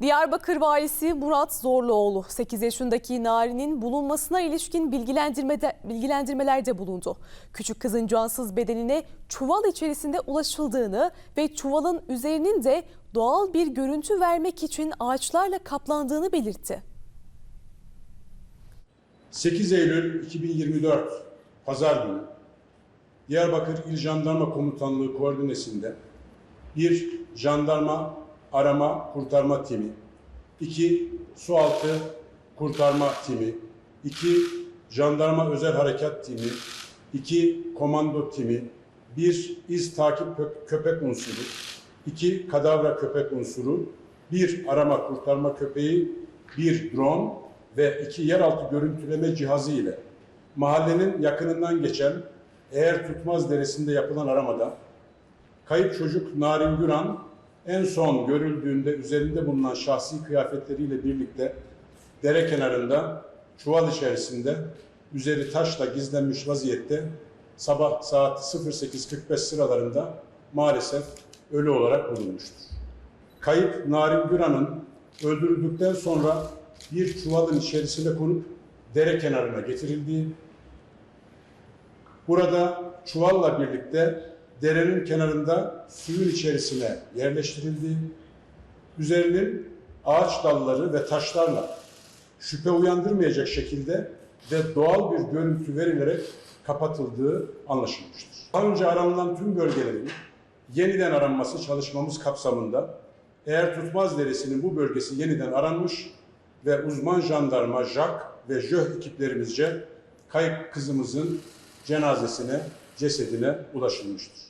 Diyarbakır valisi Murat Zorluoğlu 8 yaşındaki Nari'nin bulunmasına ilişkin bilgilendirmede, bilgilendirmelerde bulundu. Küçük kızın cansız bedenine çuval içerisinde ulaşıldığını ve çuvalın üzerinin de doğal bir görüntü vermek için ağaçlarla kaplandığını belirtti. 8 Eylül 2024 Pazar günü Diyarbakır İl Jandarma Komutanlığı koordinesinde bir jandarma arama kurtarma timi, iki sualtı kurtarma timi, iki jandarma özel harekat timi, iki komando timi, bir iz takip kö- köpek unsuru, iki kadavra köpek unsuru, bir arama kurtarma köpeği, bir drone. Ve iki yeraltı görüntüleme cihazı ile. Mahallenin yakınından geçen eğer tutmaz deresinde yapılan aramada kayıp çocuk Narin Güran en son görüldüğünde üzerinde bulunan şahsi kıyafetleriyle birlikte dere kenarında çuval içerisinde üzeri taşla gizlenmiş vaziyette sabah saat 08.45 sıralarında maalesef ölü olarak bulunmuştur. Kayıp Narin Güran'ın öldürüldükten sonra bir çuvalın içerisine konup dere kenarına getirildiği, burada çuvalla birlikte derenin kenarında suyun içerisine yerleştirildiği, üzerinin ağaç dalları ve taşlarla şüphe uyandırmayacak şekilde ve doğal bir görüntü verilerek kapatıldığı anlaşılmıştır. Daha önce aranılan tüm bölgelerin yeniden aranması çalışmamız kapsamında eğer Tutmaz Deresi'nin bu bölgesi yeniden aranmış ve uzman jandarma, JAK ve JÖH ekiplerimizce kayıp kızımızın cenazesine, cesedine ulaşılmıştır.